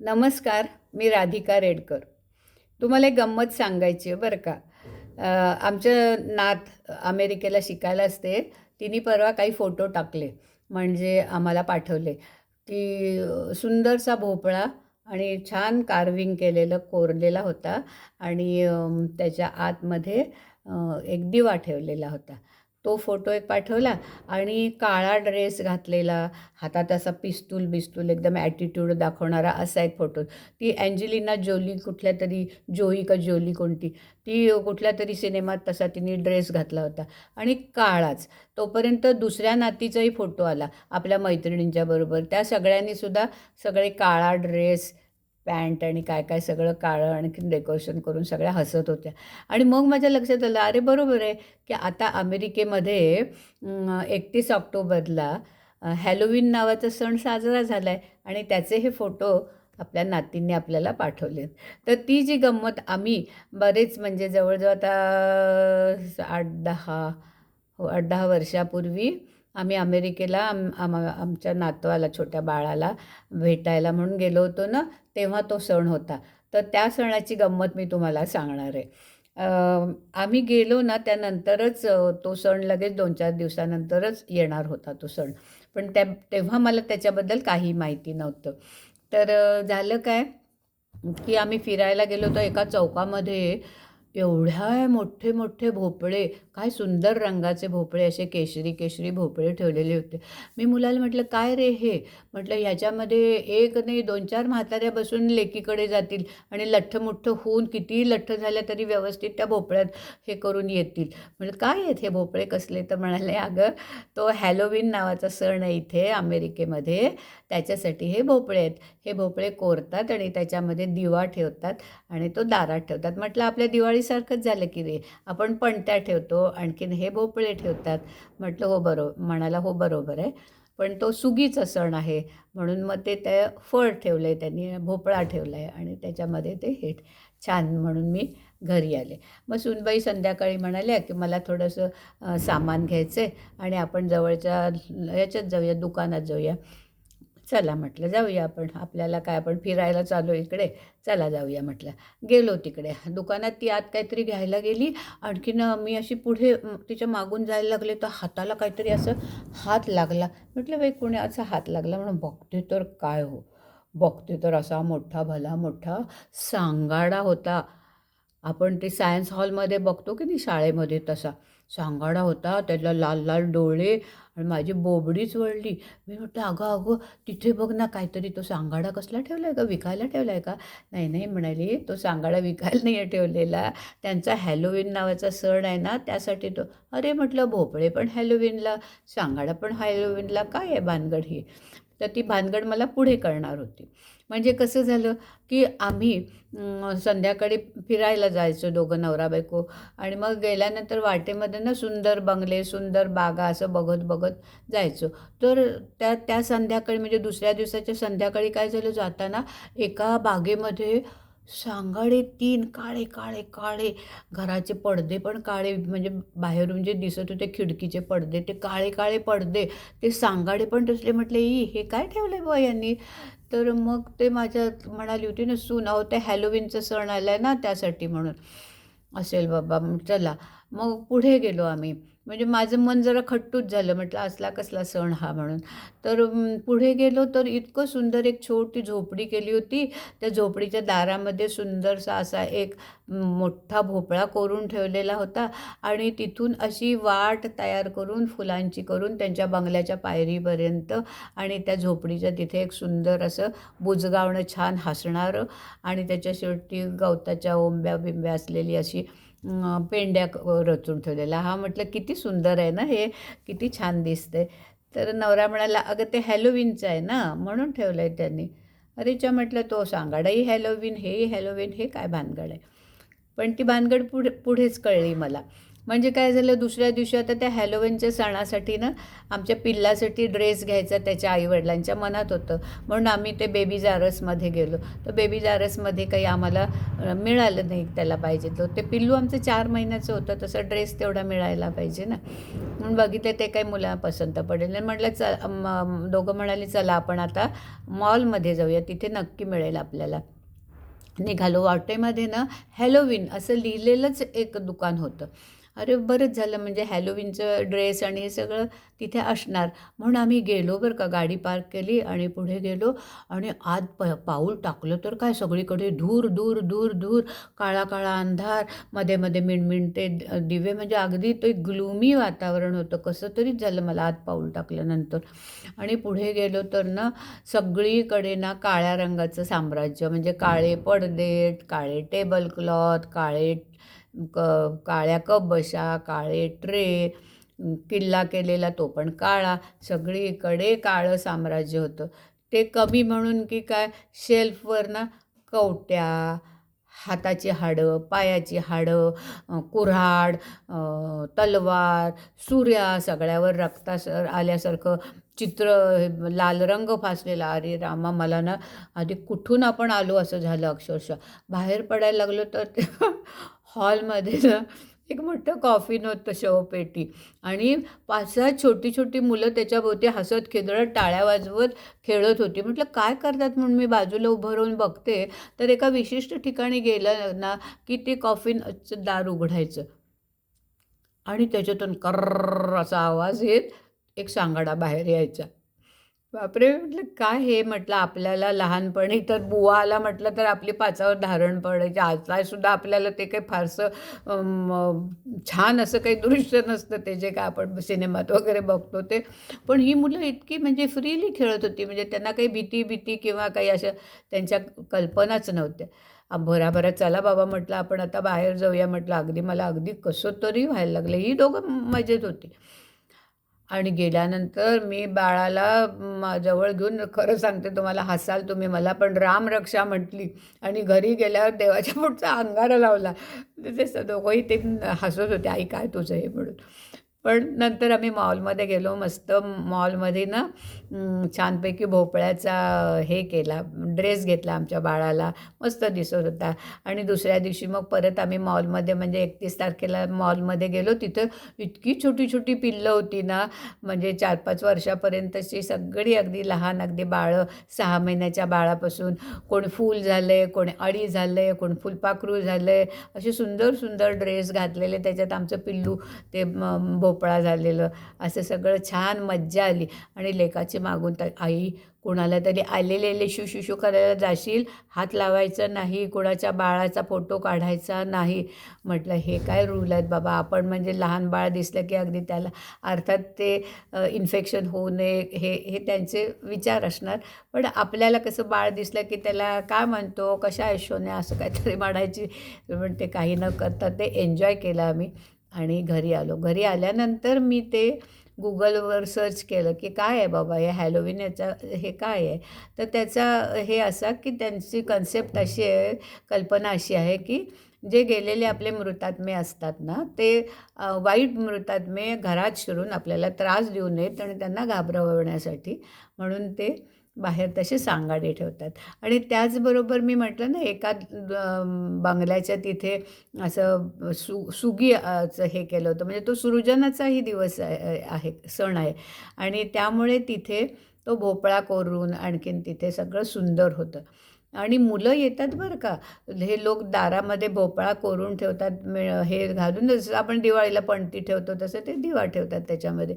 नमस्कार मी राधिका रेडकर. तुम्हाला एक गंमत सांगायची आहे बरं का. आमच्या आमचं नात अमेरिकेला शिकायला असते तिने परवा काही फोटो टाकले म्हणजे आम्हाला पाठवले. की सुंदरसा भोपळा आणि छान कार्विंग केलेलं कोरलेला होता आणि त्याच्या आतमध्ये एक दिवा ठेवलेला होता. तो फोटो एक पाठवला आणि काळा ड्रेस घातलेला हातात असा पिस्तूल बिस्तूल एकदम ॲटिट्यूड दाखवणारा असा एक फोटो. ती अँजेलिना जोली कुठल्या तरी जोई का जोली कोणती ती कुठल्या तरी सिनेमात तसा तिने ड्रेस घातला होता. आणि काळाच तोपर्यंत दुसऱ्या नातीचाही फोटो आला आपल्या मैत्रिणींच्या बरोबर. त्या सगळ्यांनी सुद्धा सगळे काळा ड्रेस पॅन्ट आणि काय काय सगळं काळं आणखी डेकोरेशन करून सगळ्या हसत होत्या. आणि मग माझ्या लक्षात आलं अरे बरोबर आहे की आता अमेरिकेमध्ये एकतीस ऑक्टोबरला हॅलोविन नावाचा सण साजरा झाला आहे आणि त्याचे हे फोटो आपल्या नातींनी आपल्याला पाठवलेत. तर ती जी गंमत आम्ही बरेच म्हणजे जवळजवळ आता आठ दहा हो आठ दहा वर्षापूर्वी आम्ही अमेरिकेला आम आम आमच्या नातवाला छोट्या बाळाला भेटायला म्हणून गेलो होतो ना तेव्हा तो सण होता. तर त्या सणाची गंमत मी तुम्हाला सांगणार आहे. आम्ही गेलो ना त्यानंतरच तो सण लगेच दोन चार दिवसानंतरच येणार होता तो सण. पण त्या तेव्हा मला त्याच्याबद्दल काही माहिती नव्हतं. तर झालं काय की आम्ही फिरायला गेलो होतो एका चौकामध्ये. एवढ्या मोठे मोठे भोपळे काय सुंदर रंगाचे भोपळे असे केशरी केशरी भोपळे ठेवलेले होते. मी मुलाला म्हटलं काय रे हे? म्हटलं ह्याच्यामध्ये एक नाही दोन चार म्हाताऱ्या बसून लेकीकडे जातील आणि लठ्ठमुठ्ठ होऊन कितीही लठ्ठ झाल्या तरी व्यवस्थित त्या भोपळ्यात हे करून येतील. म्हटलं काय आहेत हे भोपळे? कसले? तर म्हणाले अगं तो हॅलोविन नावाचा सण आहे इथे अमेरिकेमध्ये. त्याच्यासाठी हे भोपळे आहेत. हे भोपळे कोरतात आणि त्याच्यामध्ये दिवा ठेवतात आणि तो दारात ठेवतात. म्हटलं आपल्या दिवाळी दिवाळीसारखंच झालं की रे. आपण पणत्या ठेवतो आणखीन हे भोपळे ठेवतात. म्हटलं हो बरोबर म्हणाला हो बरोबर आहे. पण तो सुगीचा सण आहे. म्हणून मग ते त्या फळ ठेवलं आहे त्यांनी भोपळा ठेवला आहे आणि त्याच्यामध्ये ते हे छान म्हणून मी घरी आले. मग सुनबाई संध्याकाळी म्हणाल्या की मला थोडंसं सामान घ्यायचं आहे आणि आपण जवळच्या याच्यात जाऊया दुकानात जाऊया. चला म्हटलं जाऊया आपण. आपल्याला काय आपण फिरायला चालू इकडे चला जाऊया म्हटलं. गेलो तिकडे. दुकानात ती आत काहीतरी घ्यायला गेली. आणखीन मी अशी पुढे तिच्या मागून जायला लागले तर हाताला काहीतरी असं हात लागला. म्हटलं बाई कोणी असा हात लागला? म्हणून बघते तर काय हो? बघते तर असा मोठा भला मोठा सांगाडा होता. आपण ते सायन्स हॉलमध्ये बघतो की नाही शाळेमध्ये तसा. सांगाडा होता त्याला लाल लाल डोळे आणि माझी बोबडीच वळली. मी म्हटलं अगं अगं तिथे बघ ना काहीतरी तो सांगाडा कसला ठेवला आहे का विकायला ठेवला आहे का? नाही नाही म्हणाली. तो सांगाडा विकायला नाही आहे ठेवलेला. त्यांचा हॅलोविन नावाचा सण आहे ना त्यासाठी तो अरे म्हटलं भोपळे पण हॅलोविनला सांगाडा पण हॅलोविनला काय आहे भानगड ही? तर ती भानगड मला पुढे करणार होती. म्हणजे कसं झालं की आम्ही संध्याकाळी फिरायला जायचो दोघं नवरा बायको. आणि मग गेल्यानंतर वाटेमध्ये ना सुंदर बंगले सुंदर बागा असं बघत बघत जायचो. तर त्या त्या संध्याकाळी म्हणजे दुसऱ्या दिवसाच्या संध्याकाळी काय झालं जाताना एका बागेमध्ये सांगाडे तीन काळे काळे काळे. घराचे पडदे पण काळे म्हणजे बाहेरून जे दिसत होते खिडकीचे पडदे ते काळे काळे पडदे. ते सांगाडे पण तसले म्हटले ई हे काय ठेवलं बुवा यांनी? तर मग ते माझ्या म्हणाली होती ना सून अहो ते हॅलोविनचं सण आला आहे ना त्यासाठी म्हणून. असेल बाबा चला. मग पुढे गेलो आम्ही. म्हणजे माझं मन जरा खट्टूच झालं. म्हटलं असला कसला सण हा म्हणून. तर पुढे गेलो तर इतकं सुंदर एक छोटी झोपडी केली होती. त्या झोपडीच्या दारामध्ये सुंदरसा असा एक मोठा भोपळा कोरून ठेवलेला होता. आणि तिथून अशी वाट तयार करून फुलांची करून त्यांच्या बंगल्याच्या पायरीपर्यंत आणि त्या झोपडीच्या तिथे एक सुंदर असं बुजगावणं छान हसणारं आणि त्याच्या शेवटी गवताच्या ओंब्या बिंब्या असलेली अशी पेंड्या रचून ठेवलेला हा म्हटलं किती सुंदर आहे ना हे किती छान दिसते तर नवरा म्हणाला अगं ते हॅलोविनचं आहे ना म्हणून ठेवलं आहे त्यांनी. अरेच्या म्हटलं तो सांगाडाही हॅलोविन हेही हॅलोविन हे काय भानगड आहे? पण ती भानगड पुढे पुढेच कळली मला. म्हणजे काय झालं दुसऱ्या दिवशी आता त्या हॅलोविनच्या सणासाठी ना आमच्या पिल्लासाठी ड्रेस घ्यायचा त्याच्या आईवडिलांच्या मनात होतं. म्हणून आम्ही ते बेबी जारसमध्ये गेलो. तर बेबी जारसमध्ये काही आम्हाला मिळालं नाही त्याला पाहिजे तो. ते पिल्लू आमचं चार महिन्याचं होतं तसं ड्रेस तेवढा मिळायला पाहिजे ना. म्हणून बघितलं ते काही मुला पसंत पडेल नाही. म्हटलं च दोघं म्हणाले चला आपण आता मॉलमध्ये जाऊया. तिथे नक्की मिळेल आपल्याला. निघालो. वाटेमध्ये ना हॅलोविन असं लिहिलेलंच एक दुकान होतं. अरे बरंच झालं म्हणजे हॅलोविनचं ड्रेस आणि हे सगळं तिथे असणार. म्हणून आम्ही गेलो बरं का गाडी पार्क केली आणि पुढे गेलो. आणि आत प पाऊल टाकलं तर काय सगळीकडे धूर दूर दूर दूर काळा काळा अंधारमध्ये मध्ये मिणमिण ते द- दिवे म्हणजे अगदी ते ग्लुमी वातावरण होतं. कसं तरीच झालं मला आत पाऊल टाकल्यानंतर. आणि पुढे गेलो तर ना सगळीकडे ना काळ्या रंगाचं साम्राज्य म्हणजे काळे पडदे काळे टेबल क्लॉथ काळे क काळ्या कप बशा काळे ट्रे किल्ला केलेला तो पण काळा. सगळीकडे काळं साम्राज्य होतं. ते कमी म्हणून की काय शेल्फवर ना कवट्या हाताची हाडं पायाची हाडं कुऱ्हाड तलवार सूर्या सगळ्यावर रक्ता आल्यासारखं चित्र लाल रंग फासलेला. अरे रामा मला ना आधी कुठून आपण आलो असं झालं अक्षरशः. बाहेर पडायला लागलो तर हॉलमध्ये ना एक मोठं कॉफिन होतं शवपेटी. आणि पाच सहा छोटी छोटी मुलं त्याच्याभोवती हसत खेदळत टाळ्या वाजवत खेळत होती. म्हटलं काय करतात म्हणून मी बाजूला उभं राहून बघते? तर एका विशिष्ट ठिकाणी गेलं ना की ते कॉफिनचं दार उघडायचं. आणि त्याच्यातून कर्र असा आवाज येत एक सांगाडा बाहेर यायचा. बापरे म्हटलं काय हे? म्हटलं आपल्याला लहानपणी तर बुवा आला म्हटलं तर आपली पाचावर धारण पडायची. आता सुद्धा आपल्याला ते काही फारसं छान असं काही दृश्य नसतं ते जे काय आपण सिनेमात वगैरे बघतो ते. पण ही मुलं इतकी म्हणजे फ्रीली खेळत होती. म्हणजे त्यांना काही भीती भीती किंवा काही अशा त्यांच्या कल्पनाच नव्हत्या. भराभरा चला बाबा म्हटलं आपण आता बाहेर जाऊया म्हटलं अगदी मला अगदी कसं तरी व्हायला लागलं. ही दोघं मजेत होती. आणि गेल्यानंतर मी बाळाला म- जवळ घेऊन खरं सांगते तुम्हाला हसाल तुम्ही मला पण रामरक्षा म्हटली आणि घरी गेल्यावर देवाच्या पुढचा अंगारा लावला. ते दोघंही ते हसत होते आई काय तुझं हे? म्हणून. पण नंतर आम्ही मॉलमध्ये गेलो मस्त मॉलमध्ये ना छानपैकी भोपळ्याचा हे केला ड्रेस घेतला आमच्या बाळाला मस्त दिसत होता. आणि दुसऱ्या दिवशी मग परत आम्ही मॉलमध्ये म्हणजे एकतीस तारखेला मॉलमध्ये गेलो तिथं इतकी छोटी छोटी पिल्लं होती ना म्हणजे चार पाच वर्षापर्यंतची सगळी अगदी लहान अगदी बाळं सहा महिन्याच्या बाळापासून. कोण फूल झालं आहे कोण अळी झालं आहे कोण फुलपाखरू झालं आहे असे सुंदर सुंदर ड्रेस घातलेले त्याच्यात आमचं पिल्लू ते भो भोपळा झालेलं असं सगळं छान मज्जा आली. आणि लेकाची मागून तर आई कोणाला तरी आलेले शू शू शू करायला जाशील. हात लावायचं नाही कोणाच्या बाळाचा फोटो काढायचा नाही. म्हटलं हे काय रूल आहेत बाबा? आपण म्हणजे लहान बाळ दिसलं की अगदी त्याला अर्थात ते इन्फेक्शन होऊ नये हे हे त्यांचे विचार असणार. पण आपल्याला कसं बाळ दिसलं की त्याला काय म्हणतो कशा यशोने असं काहीतरी म्हणायची. पण ते काही न करता ते एन्जॉय केलं आम्ही. आणि घरी आलो. घरी आल्यानंतर मी ते गुगलवर सर्च केलं की काय आहे बाबा हे हॅलोविन याचा हे काय आहे? तर त्याचा हे असा की त्यांची कन्सेप्ट अशी आहे कल्पना अशी आहे की जे गेलेले आपले मृतात्मे असतात ना ते वाईट मृतात्मे घरात शिरून आपल्याला त्रास देऊ नयेत आणि त्यांना घाबरवण्यासाठी म्हणून ते बाहेर तसे सांगाडे ठेवतात. आणि त्याचबरोबर मी म्हटलं ना एका बंगल्याच्या तिथे असं सु सुगीचं हे केलं होतं. म्हणजे तो सृजनाचाही दिवस आहे आहे सण आहे. आणि त्यामुळे तिथे तो भोपळा कोरून आणखीन तिथे सगळं सुंदर होतं. आणि मुलं येतात बरं का. हे लोक दारामध्ये भोपळा कोरून ठेवतात हे घालून. जसं आपण दिवाळीला पणती ठेवतो तसं ते दिवा ठेवतात त्याच्यामध्ये.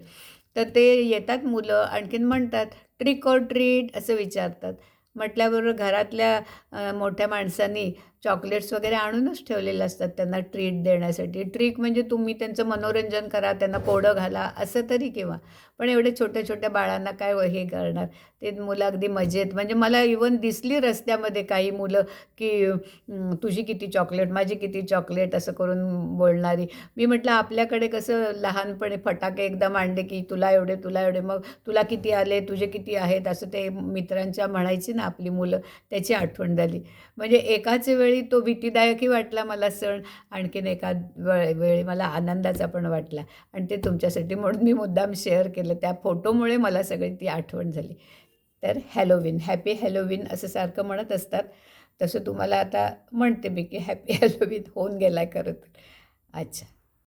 तर ते येतात मुलं आणखीन म्हणतात ट्रिक ऑर ट्रीट असं विचारतात. म्हटल्याबरोबर घरातल्या मोठ्या माणसांनी चॉकलेट्स वगैरे आणूनच ठेवलेले असतात त्यांना ट्रीट देण्यासाठी. ट्रीक म्हणजे तुम्ही त्यांचं मनोरंजन करा त्यांना कोडं घाला असं तरी किंवा. पण एवढे छोट्या छोट्या बाळांना काय व- हे करणार? ते मुलं अगदी मजेत. म्हणजे मला इवन दिसली रस्त्यामध्ये काही मुलं की तुझी किती चॉकलेट माझी किती चॉकलेट असं करून बोलणारी. मी म्हटलं आपल्याकडे कसं लहानपणी फटाके एकदा मांडले की तुला एवढे तुला एवढे मग तुला किती आले तुझे किती आहेत? असं ते मित्रांच्या म्हणायची ना आपली मुलं त्याची आठवण झाली. म्हणजे एकाच वेळ वेळी तो भीतीदायकही वाटला मला सण. आणखीन एका वेळ वेळी मला आनंदाचा पण वाटला. आणि ते तुमच्यासाठी म्हणून मी मुद्दाम शेअर केलं. त्या फोटोमुळे मला सगळी ती आठवण झाली. तर हॅलोविन हॅपी हॅलोविन असं सारखं म्हणत असतात. तसं तुम्हाला आता म्हणते मी की हॅपी हॅलोविन होऊन गेला खरं तर. अच्छा.